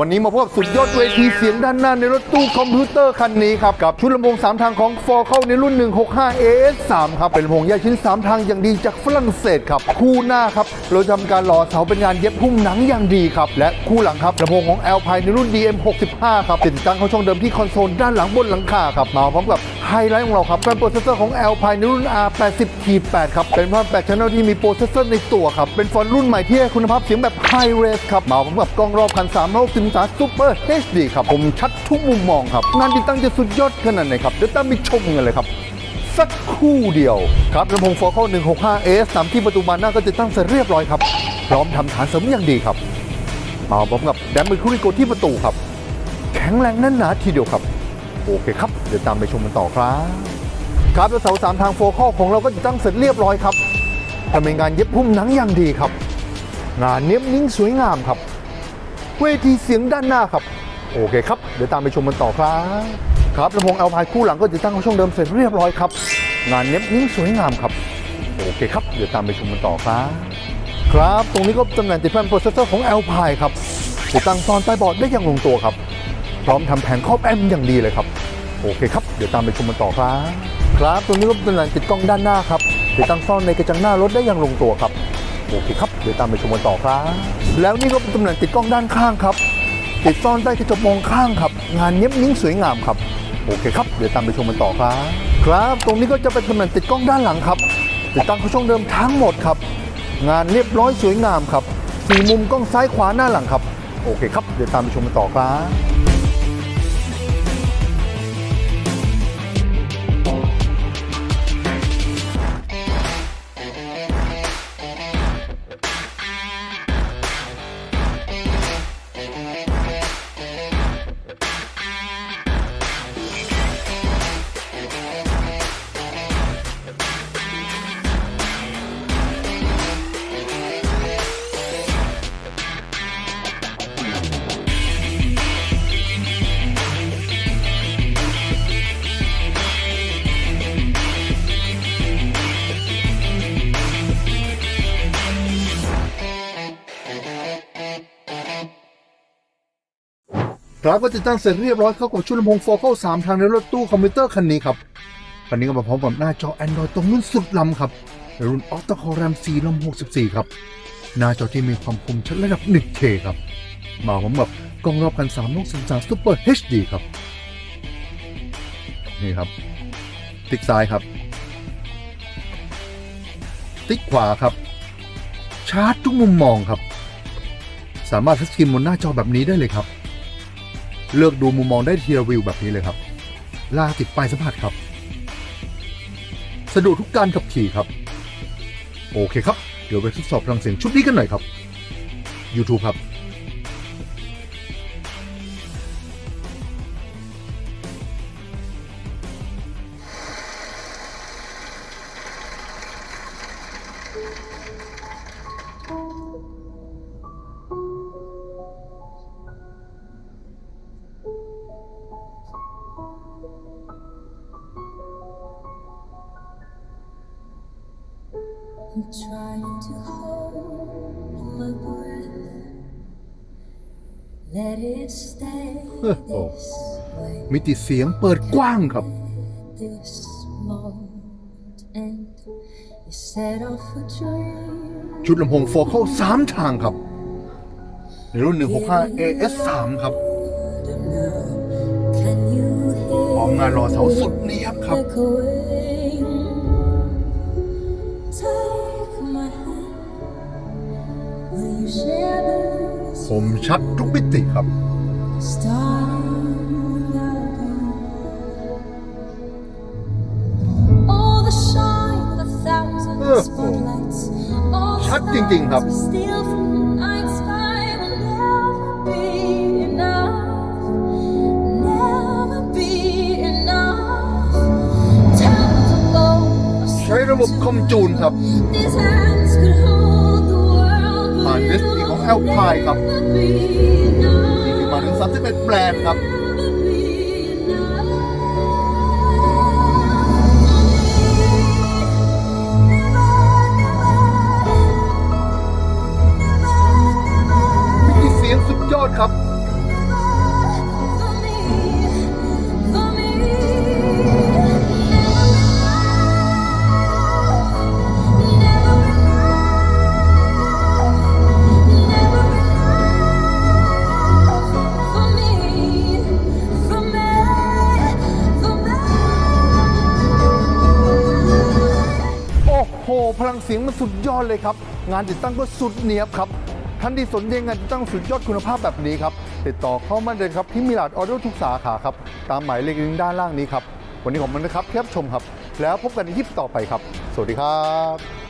วันนี้มาพบกับสุดยอดเวทีเสียงด้านหน้าในรถตู้คอมพิวเตอร์คันนี้ครับ กับชุดลำโพง3 ทางของ f o r เข้าในรุ่น 165 AS3 ครับ เป็นลำโพงแยกชิ้น 3 ทางอย่างดีจากฝรั่งเศสครับ คู่หน้าครับเราทำการหล่อเสาเป็นงานเย็บหุ้มหนังอย่างดีครับ และคู่หลังครับลำโพงของ Alpine ในรุ่น DM65 ครับติดตั้งเข้าช่องเดิมที่คอนโซลด้านหลังบนหลังคาครับมาพร้อมกับ ไฮไลท์ของเราครับเป็นโปรเซสเซอร์ของ Alpine ในรุ่น R80-8 ครับ เป็นภาพ8 Channel ที่มีโปรเซสเซอร์ในตัวครับ เป็นฟอนต์รุ่นใหม่ที่ให้คุณภาพเสียงแบบ High Res ครับ มาพร้อมกับกล้องรอบคัน360องศา Super HD ครับ ผมชัดทุกมุมมองครับ งานติดตั้งจะสุดยอดขนาดไหนครับ เดี๋ยวตามไปชมกันเลยครับสักครู่เดียวครับลำโพง Focal 165 AS 3ที่ประตูบานหน้าก็จะตั้งเสร็จเรียบร้อยครับ พร้อมทำฐานเสริมอย่างดีครับ มาพร้อมกับแดมเบอร์คูริโกที่ประตูครับ แข็งแรงแน่นหนาทีเดียวครับ โอเคครับ เดี๋ยวตามไปชมกันต่อครับ ครับแล้วเสาสามทางโฟกัลของเราก็จะตั้งเสร็จเรียบร้อยครับทำเป็นงานเย็บหุ้มหนังอย่างดีครับ งานเนี้ยบนิ่งสวยงามครับ เวทีเสียงด้านหน้าครับ โอเคครับ เดี๋ยวตามไปชมกันต่อครับครับลำโพงแอลพายคู่หลังก็จะตั้งเข้าช่องเดิมเสร็จเรียบร้อยครับ งานเนี้ยบนิ่งสวยงามครับ โอเคครับ เดี๋ยวตามไปชมกันต่อครับ ครับ ตรงนี้ก็ตำแหน่งติดแผ่นโปรเซสเซอร์ของ a l p i ครับติดตั้งซอนใต้บอร์ดได้อย่างลงตัวครับ พร้อมทำแผงครอบแอมอย่างดีเลยครับ โอเคครับ เดี๋ยวตามไปชมกันต่อครับ ครับตรงนี้ก็เป็นตำแหน่งติดกล้องด้านหน้าครับติดตั้งซ่อนในกระจังหน้ารถได้อย่างลงตัวครับโอเคครับเดี๋ยวตามไปชมกันต่อครับ แล้วนี่ก็เป็นตำแหน่งติดกล้องด้านข้างครับ ติดซ่อนใต้กระจกมองข้างครับ งานเนี้ยบนิ่งสวยงามครับโอเคครับเดี๋ยวตามไปชมกันต่อครับ ครับ ตรงนี้ก็จะเป็นตำแหน่งติดกล้องด้านหลังครับ ติดตั้งเข้าช่องเดิมทั้งหมดครับ งานเรียบร้อยสวยงามครับสี่มุมกล้องซ้ายขวาหน้าหลังครับ โอเคครับเดี๋ยวตามไปชมกันต่อครับ ครับก็ติดตั้งเสร็จเรียบร้อยเข้ากับชุดลำโพงโฟกัล3ทางในรถตู้คอมพิวเตอร์คันนี้ครับ คันนี้ก็มาพร้อมกับหน้าจอ Android ตรงรุ่นสุดล้ำครับในรุ่น Octa Core RAM 4 RAM 64 ครับ หน้าจอที่มีความคมชัดระดับ 1K ครับ มาพร้อมกับกล้องรอบคัน3ลูก33 Super HD ครับ นี่ครับ ติ๊กซ้ายครับ ติ๊กขวาครับ ชาร์จทุกมุมมองครับ สามารถทัชสกรีนบนหน้าจอแบบนี้ได้เลยครับ เลือกดูมุมมองได้ทีละวิวแบบนี้เลยครับ ลากติดปลายสัมผัสครับ สะดวกทุกการขับขี่ครับ โอเคครับ เดี๋ยวไปทดสอบพลังเสียงชุดนี้กันหน่อยครับ YouTube ครับ trying to hold my breath. Let it stay Oh. this way. มิติเสียงเปิดกว้างครับ This moment, and you set off a dream. ชุดลำโพงโฟกัล3ทางครับ ในรุ่น 165 AS3 ครับ Can you พร้อม hear งานรอเสาสุดเนียบครับ echoing? This? ผมชัดทุกมิติครับ Starting without you. All the shine of a thousand Oh. spotlights. All the ชัดจริงๆครับ stars we steal from the night sky will never be enough. Never be enough. Time to go. ใช้ระบบคอมจูนครับ Alpine ครับนี่คือมาถึง31แบรนด์ครับ ลังเสียงมันสุดยอดเลยครับ งานติดตั้งก็สุดเนียบครับท่านที่สนใจงานติดตั้งสุดยอดคุณภาพแบบนี้ครับ ติดต่อเข้ามาเลยครับที่มิลาดออโต้ทุกสาขาครับ ตามหมายเลขลิงก์ด้านล่างนี้ครับ วันนี้ขอบคุณนะครับที่รับชมครับ แล้วพบกันในคลิปต่อไปครับ สวัสดีครับ